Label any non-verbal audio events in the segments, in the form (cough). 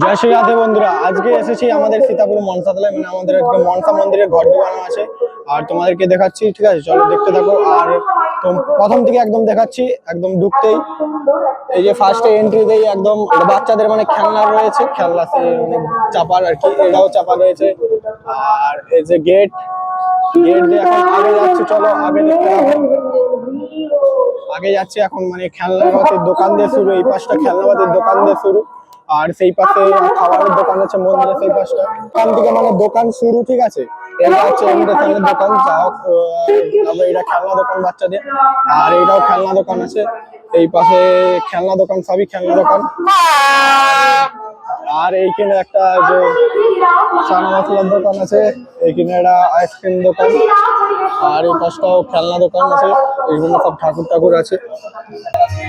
জয় শ্রী রাধে বন্ধুরা, আজকে এসেছি আমাদের সীতাপুর মনসাতলায় মানে আমাদের আজকে মনসা মন্দিরে ঘর ঢুকানো আছে। আর তোমাদেরকে দেখাচ্ছি, ঠিক আছে, চলো দেখতে থাকো। আর প্রথম থেকে একদম দেখাচ্ছি, একদম ঢুকতেই। এই যে ফার্স্টে এন্ট্রি দেই একদম বাচ্চাদের মানে খেলনা রয়েছে, খেলনা সে মানে চাপার আর কি এটাও চাপা রয়েছে। আর এই যে গেট গেট দিয়ে এখন আগে যাচ্ছি, চলো আগে আগে যাচ্ছে এখন মানে খেলনাপাতির দোকান দিয়ে শুরু, এই পাশটা খেলনাপাতির দোকান দিয়ে শুরু। আর সেই পাশে খাবারের দোকান আছে মন্দিরের সেই পাশটা। ওখান থেকে মানে দোকান শুরু ঠিক আছে? এটা হচ্ছে ইমিটেশনের দোকান যা তারপরে এটা খেলনা দোকান বাচ্চাদের। আর এটাও খেলনা দোকান আছে। এই পাশে খেলনা দোকান সবই খেলনা দোকান। আর এইখানে একটা যে চানা মশলার দোকান আছে এইখানে একটা আইসক্রিম দোকান। আর এই পাশটাও খেলনা দোকান আছে এইগুলো সব ঠাকুর ঠাকুর আছে।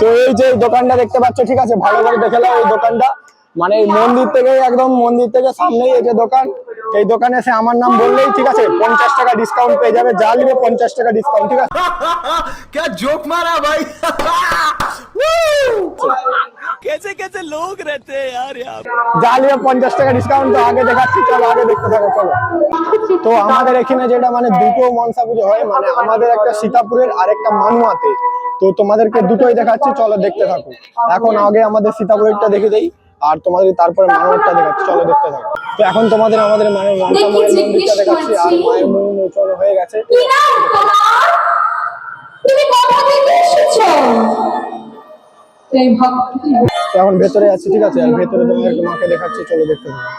তো এই যে দোকানটা দেখতে পাচ্ছ ঠিক আছে? ভালো করে দেখে নাও এই দোকানটা। মানে এই মন্দির থেকে একদম মন্দির থেকে সামনেই এই যে দোকান এই দোকানে এসে আমার নাম বললেই ঠিক আছে পঞ্চাশ টাকা ডিসকাউন্ট পেয়ে যাবে যা নিবে পঞ্চাশ টাকা ডিসকাউন্ট ঠিক আছে (laughs) क्या जोक मारा भाई (laughs) कैसे कैसे लोग रहते हैं यार यहाँ पे? যা নিবে পঞ্চাশ টাকা ডিসকাউন্ট তো আগে দেখাচ্ছি চলো আগে দেখতে থাকো চলো তো আমাদের এখানে যেটা মানে দুটো মনসা পুজো হয় মানে আমাদের একটা সীতাপুরের আর একটা মানুয়াতে তো তোমাদেরকে দুটোই দেখাচ্ছি চলো দেখতে থাকো এখন আগে আমাদের সীতাপুরেরটা দেখে দেই আর তোমাদের তারপরে মানুয়ারটা দেখাচ্ছি চলো দেখতে থাকো। তো এখন তোমাদের আমাদের মায়ের মনসা মায়ের মন্দিরটা দেখাচ্ছি আর মায়ের মুখ মোচন হয়ে গেছে। তোমার? তুমি কোথা থেকে এসেছ? এখন ভেতরে আছি ঠিক আছে? আর ভেতরে তোমাদেরকে মাকে দেখাচ্ছি চলো দেখতে থাকো।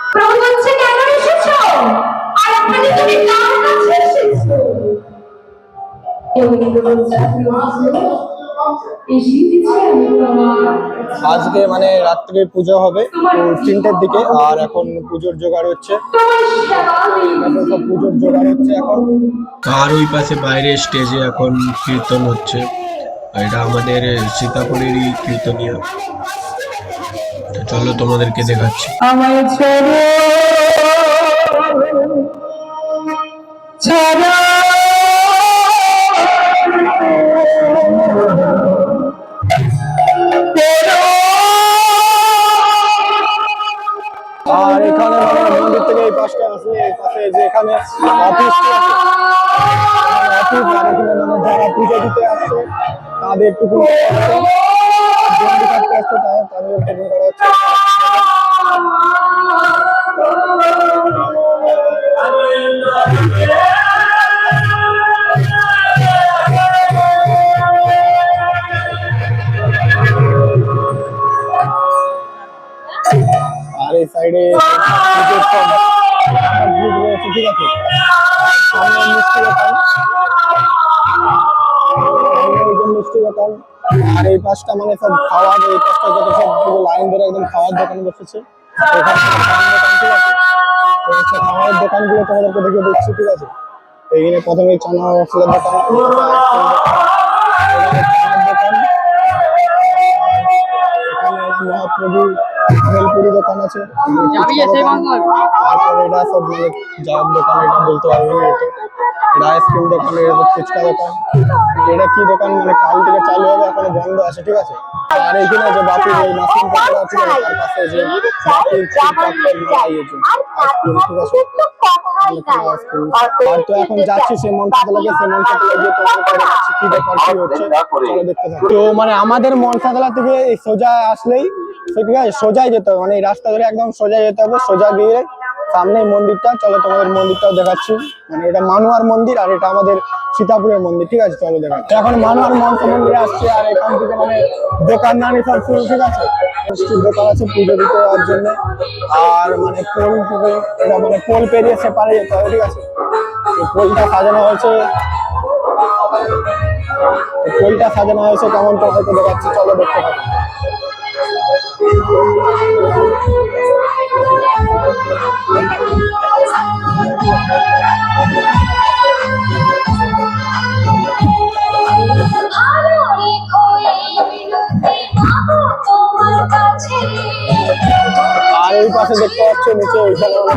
আজকে মানে রাত্রে পুজো হবে তিনটের দিকে আর এখন পুজোর জোগাড় হচ্ছে। সেবা পুজোর জোগাড় হচ্ছে এখন। আর ওই পাশে বাইরে স্টেজে এখন কীর্তন হচ্ছে? এটা আমাদের সীতাপুরেরই কীর্তনিয়া। চলো তোমাদেরকে দেখাচ্ছি। আমার ছোড়ো এই পাশে যে এখানে অফিস আছে অফিস আর এখানে যারা পুজো দিতে আসছে, তাদের টুকু তাদের টুকু করা হচ্ছে। আর মিষ্টি দোকান আর এই পাশটা মানে সব খাওয়ার এই পাশটা যত সব পুরো লাইন ধরে একদম খাওয়ার দোকান বসেছে। খাওয়ার দোকানগুলো তোমাদেরকে দেখে দিচ্ছি ঠিক আছে? এইখানে প্রথমে চানা মশলার দোকান মহাপ্রভু ভেলপুরি দোকান আছে। তারপরে এটা সব মানে দোকান এটা বলতে পারব এটা। আইসক্রিম দোকান এটা ফুচকা দোকান। এটা কি দোকান? মানে কাল থেকে চালু হবে এখনও বন্ধ আছে ঠিক আছে? আর এইখানে যে বাপির ওই মাশরুম পকোড়া আছে তার পাশে যে আছে? আর তো এখন যাচ্ছি সে মনসাতে লাগে সে মনসাতে লাগে তোমাকে দেখাচ্ছি কি ব্যাপার কি হচ্ছে? চলো দেখতে থাকো তো মানে আমাদের মনসাতলা থেকে এই সোজা আসলেই ঠিক আছে সোজাই যেতে হবে। মানে এই রাস্তা ধরে একদম সোজা যেতে হবে সোজা গিয়ে সামনে মন্দিরটা। চলো তোমাদের মন্দিরটাও দেখাচ্ছি। মানে এটা মানুয়ার মন্দির আর এটা আমাদের সীতাপুরের মন্দির, ঠিক আছে, চলো দেখাচ্ছি এখন মানুয়ার মনসা মন্দিরে আসছে আর এখান থেকে মানে দোকানদানি সব শুরু ঠিক আছে দোকান আছে পুজো দিতে যাওয়ার জন্য। আর মানে পোল এটা মানে পোল পেরিয়ে সেপারে যেতে হবে, ঠিক আছে? তো পোলটা সাজানো হয়েছে। তো পোলটা সাজানো হয়েছে কেমন তোমাকে দেখাচ্ছে, চলো দেখতে পাবো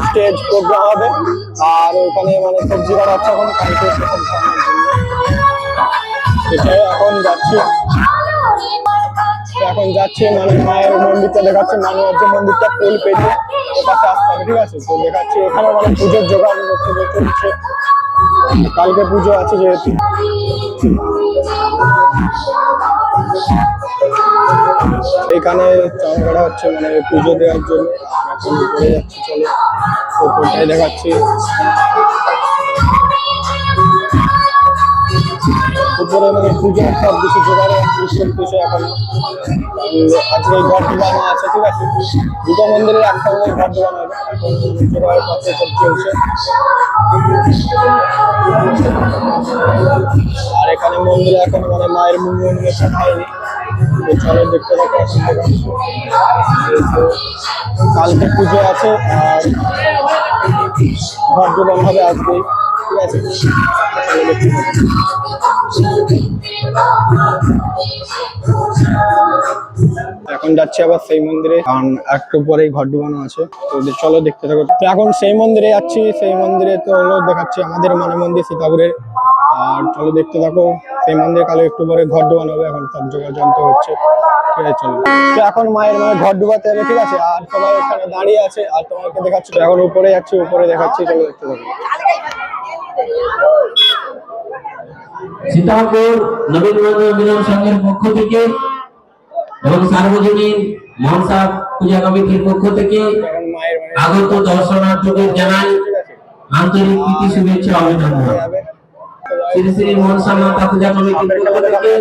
স্টেজ প্রোগ্রাম হবে। আর ওইখানে মানে সবজি হচ্ছে এখন, কালকে এটাই এখন যাচ্ছি। এখন যাচ্ছে মানে মায়ের মন্দিরটা দেখাচ্ছে। মানে হচ্ছে মন্দিরটা ফুল পেতে ওপাশে আসতে হবে, ঠিক আছে? তো দেখাচ্ছি এখানে মানে পুজোর জোগাড় হচ্ছে চলছে কালকে পুজো আছে যেহেতু। এখানে করা হচ্ছে মানে পুজো দেওয়ার জন্য। চলো। দেখাচ্ছি। উপরে মানে পুজো সব কিছু জোগাড় এখন আজকে ঘর ডুবানো আছে, ঠিক আছে? দুটো মন্দিরের একটা মন্দির ঘর এখন জোগাড়ের পাশে সব চলছে। আর এখানে মন্দিরে এখন মানে মায়ের মন্দির হয়নি দেখতে কালকে পুজো আছে, আর ঘর হবে আজকেই ঠিক আছে। এখন যাচ্ছি আবার সেই মন্দিরে, কারণ একটু পরেই ঘর ডুবানো আছে। তো চলো দেখতে থাকো। তো এখন সেই মন্দিরে যাচ্ছি, সেই মন্দিরে তো দেখাচ্ছি আমাদের মানে মন্দির সীতাপুরের। আর চলো দেখতে থাকো। সেই মন্দিরে কালে একটু পরে ঘর ডুবানো হবে, এখন সব যোগাযন্ত্র হচ্ছে। এখন মায়ের মানে ঘর ডুবাতে হবে, ঠিক আছে? আর সবাই এখানে দাঁড়িয়ে আছে, আর তোমাকে দেখাচ্ছি এখন উপরে যাচ্ছি, উপরে দেখাচ্ছি, চলো দেখতে থাকো। সীতাপুর নবীন সংঘের পক্ষ থেকে এবং সার্বজনীন মনসা পূজা কমিটির পক্ষ থেকে আগত দর্শনার্থীদের জানাই আন্তরিক প্রীতি, শুভেচ্ছা, অভিনন্দন। শ্রী শ্রী মনসা মাতা পূজা কমিটির পক্ষ থেকে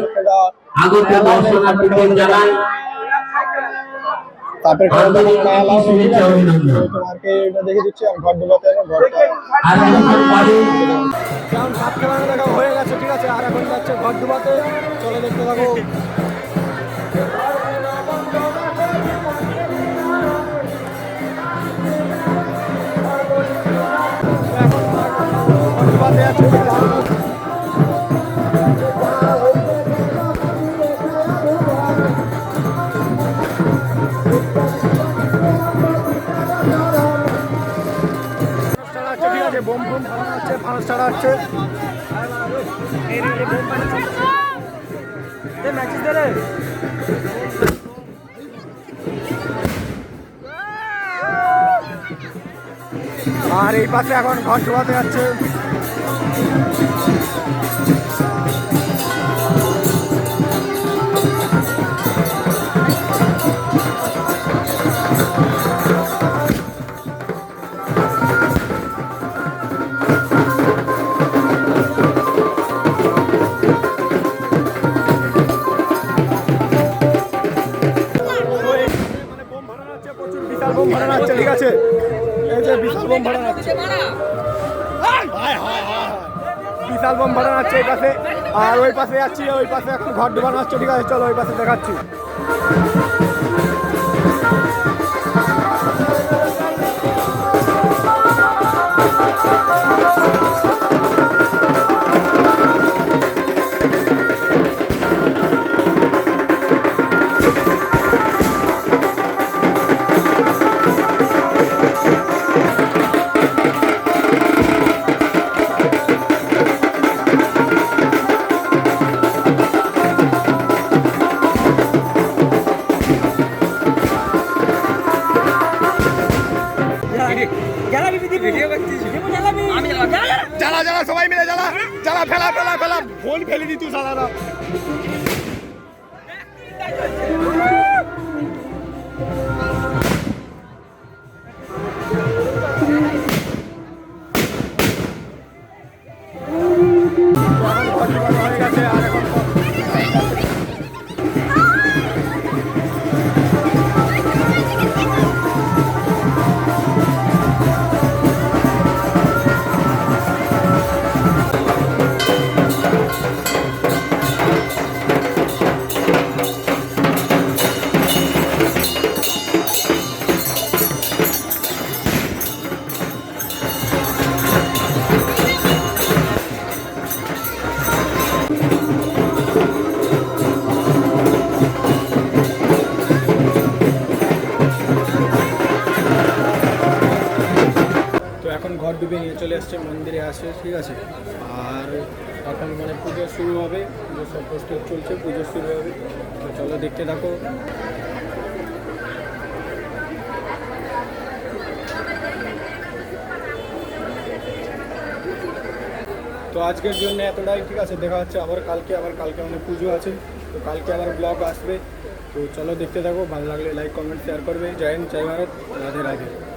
আগত দর্শনার্থীদের জানাই তারপরে তোমাকে এটা দেখে দিচ্ছি আর ঘর ডুবাতে ভাত খেলানো দেখা হয়ে গেছে ঠিক আছে? আর এখন যাচ্ছে ঘর ডুবাতে চলে দেখতে থাকো। এখন ঘর ডুবাতে আছে। ফানুস ছাড়া রে। আর এই পাশে এখন ঘর ঢোকাতে যাচ্ছে। এই যে বিশাল বোম ভাড়া আছে। বিশাল বোম ফাটানো হচ্ছে এই পাশে। আর ওই পাশে যাচ্ছি, ওই পাশে একটু ঘর ডুবানো আসছে ঠিক আছে, চলো ওই পাশে দেখাচ্ছি। জ্বালা ভোল ফেলে ডুবে নিয়ে চলে আসছে, মন্দিরে আসে, ঠিক আছে? আর এখন মানে পুজো শুরু হবে, পুজো সব প্রস্তুত চলছে, পুজো শুরু হবে। তো চলো দেখতে থাকো। তো আজকের জন্য এতটাই, ঠিক আছে? দেখা হচ্ছে আবার কালকে আবার কালকে মানে পুজো আছে। তো কালকে আবার ব্লগ আসবে। তো চলো দেখতে থাকো, ভালো লাগলে লাইক কমেন্ট শেয়ার করবে। জয় হিন্দ, জয় ভারত, রাধে রাধে।